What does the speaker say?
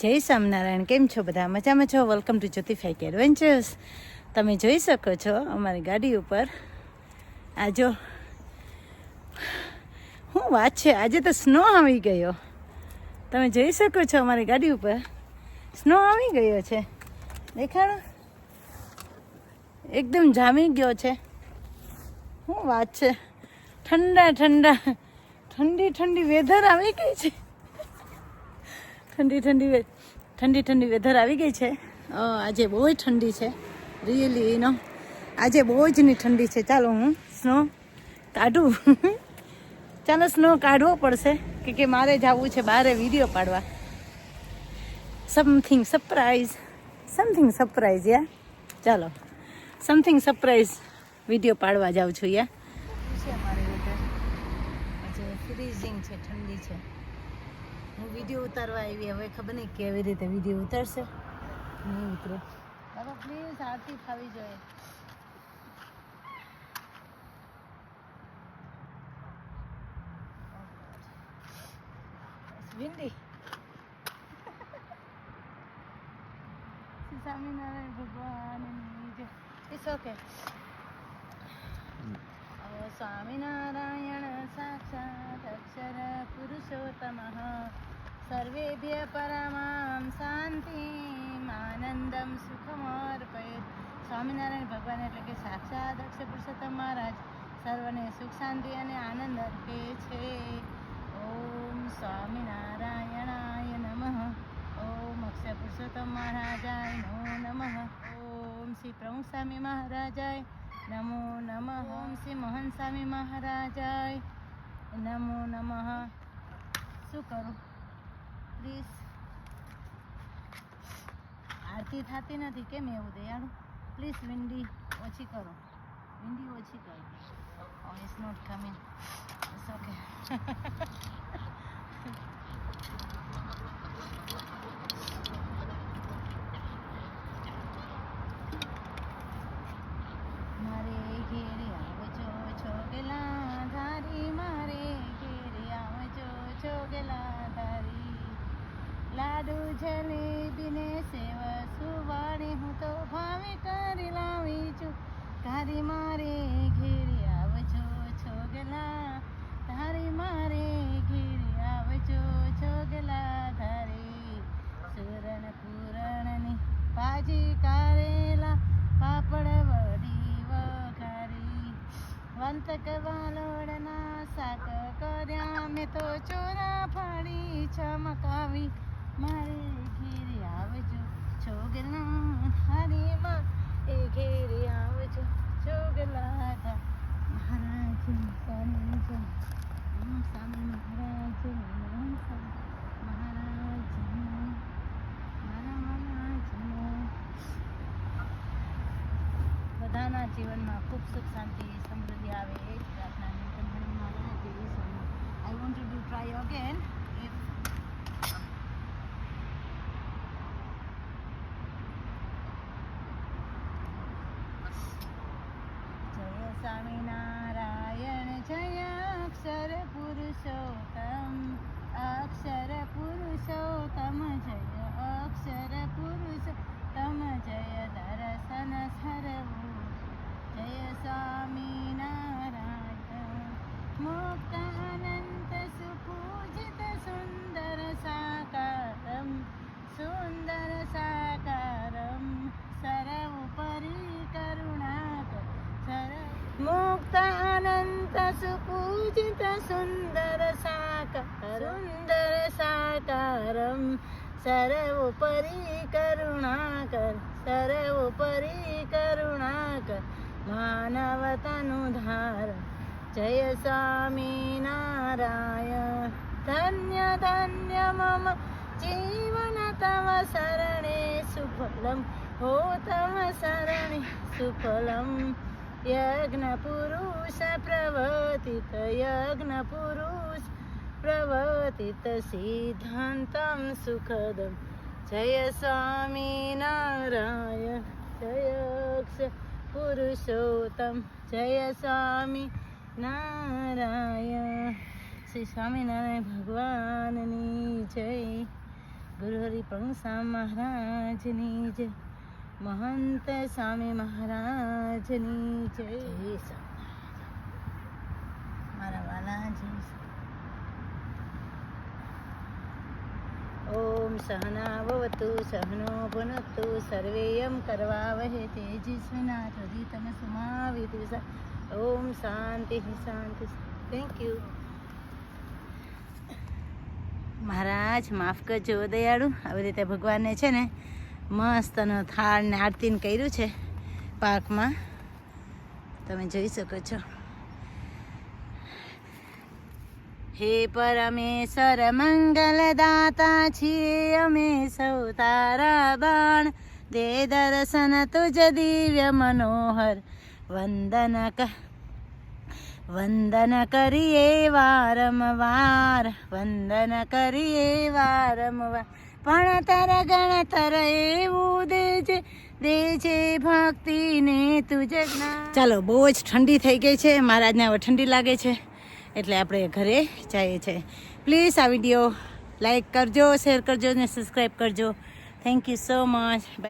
જય સ્વામિનારાયણ. કેમ છો બધા? મજામાં છો? Welcome to Jyoti fake adventures તમે જોઈ શકો છો અમારી ગાડી ઉપર. આ જો, શું વાત છે? આજે તો સ્નો આવી ગયો. તમે જોઈ શકો છો અમારી ગાડી ઉપર. સ્નો આવી ગયો છે. દેખાડો. એકદમ જામી ગયો છે. શું વાત છે? ઠંડા ઠંડા, ઠંડી ઠંડી વેધર આવી ગઈ છે. ઠંડી ઠંડી ઠંડી ઠંડી વેધર આવી ગઈ છે. આજે બહુ જ ઠંડી છે. રિયલી એનો આજે બહુ જ ની ઠંડી છે. ચાલો હું સ્નો કાઢું. ચાલો સ્નો કાઢવો પડશે. કે કે મારે જવું છે બહારે વીડિયો પાડવા. સમથિંગ સરપ્રાઈઝ સમથિંગ સરપ્રાઈઝ યા ચાલો. સમથિંગ સરપ્રાઈઝ વીડિયો પાડવા જાઉં છું યા છે ફ્રીઝિંગ છે, ઠંડી છે. વીડિયો ઉતારવા આવી. હવે ખબર નહીં કેવી રીતે વીડિયો ઉતારશે. નહીં ઉતરે. બાબા પ્લીઝ આરતી ખાવી જોઈએ. વિંડી સ્વામિનારાયણ ભગવાનની જય. ઇટ્સ ઓકે સ્વામિનારાયણ સાક્ષાત અક્ષર પુરુષોત્તમઃ. સર્વેભ્ય પરમામ શાંતિ આનંદમ સુખમર્પયે સ્વામિનારાયણ ભગવાન એટલે કે સાક્ષાત અક્ષય પુરુષોત્તમ મહારાજ સર્વને સુખ, શાંતિ અને આનંદ અર્પે છે. ઓમ સ્વામિનારાયણાય નમઃ। ઓમ અક્ષય પુરુષોત્તમ મહારાજાય નમો નમઃ। ઓમ શ્રી પ્રમુખ સ્વામી મહારાજાય નમો નમઃ। ઓમ શ્રી મોહન સ્વામી મહારાજાય નમો નમઃ। શું કરું? પ્લીઝ. આરતી થતી નથી. કેમ એવું દયાળુ? પ્લીઝ વિંડી ઓછી કરો. વિંડી ઓછી કરો. It's not coming it's okay મારે ઘેરે આવજો છોગલા ધારી મારે ઘેરે આવજો છોગલા ધારી લાડુ જલેબીને સેવ સુવાણી હું તો ભાવે કરી લાવી છું. ધારી મારે ઘેરી આવજો છોગલા ધારી મારે ઘેરી આવજો છોગલા, ધારી સુરણ પૂરણની ભાજી કારેલા, પાપડ વડી વઘારી. વંતક વાલોડના શાક કર્યા, મેં તો ચોરા ફાડી, ચમકાવી. મારે ઘેરે આવજો, છોગલા હારી માં એ ઘેરે આવજો, છોગલા મહારાજ સ્વામી છે સ્વામી મહારાજ મહારાજ મારા મહારાજ બધાના જીવનમાં ખૂબ સુખ શાંતિ, સમૃદ્ધિ આવે. એ જ પ્રાર્થના મહારાજ. આઈ વોન્ટ ટુ ડુ જય સુપૂજિત સુંદર સાકાર સુંદર સાકારમ સર્વોપરી કરુણાકર સર્વોપરી કરુણાકર માનવતાનું ધાર જય સ્વામિનારાયણ ધન્ય ધન્ય મમ જીવન તવ શરણે સુફલમ હો તવ શરણે સુફલમ યજ્ઞ પુરુષ પ્રવર્તિત યજ્ઞ પુરુષ પ્રવર્તિત સિદ્ધાંતમ સુખદમ જય સ્વામિનારાયણ જય અક્ષ પુરુષોત્તમ જય સ્વામી નારાયણ શ્રી સ્વામિનારાયણ ભગવાનની જય ગુરુ હરિપંસા મહારાજની જય મહંત સ્વામી મહારાજની જય. મારા વાલાજી. ઓમ સહનાવતુ સહનો ભુનતુ સર્વેયમ કરવાવહે સુમાવી વિદુષા ઓમ શાંતિ શાંતિ. થેન્ક યુ મહારાજ માફ કરજો દયાળુ. આવી રીતે ભગવાનને છે ને મસ્ત થાળ ને આરતીને કર્યું છે પાકમાં તમે જોઈ શકો છો. હે પરમેશ્વર મંગલદાતા છીએ અમે સૌ તારા બાણ. દે દર્શન તુજ દિવ્ય મનોહર. વંદન વંદન કરીએ વારંવાર. વંદન કરીએ વારંવાર. ભણતર ગણતર એવું દે છે દે છે ભક્તિને ચાલો, બહુ જ ઠંડી થઈ ગઈ છે. મહારાજને હવે ઠંડી લાગે છે. એટલે આપણે ઘરે જઈએ છીએ પ્લીઝ આ વીડિયો લાઈક કરજો શેર કરજો ને સબસ્ક્રાઈબ કરજો. Thank you so much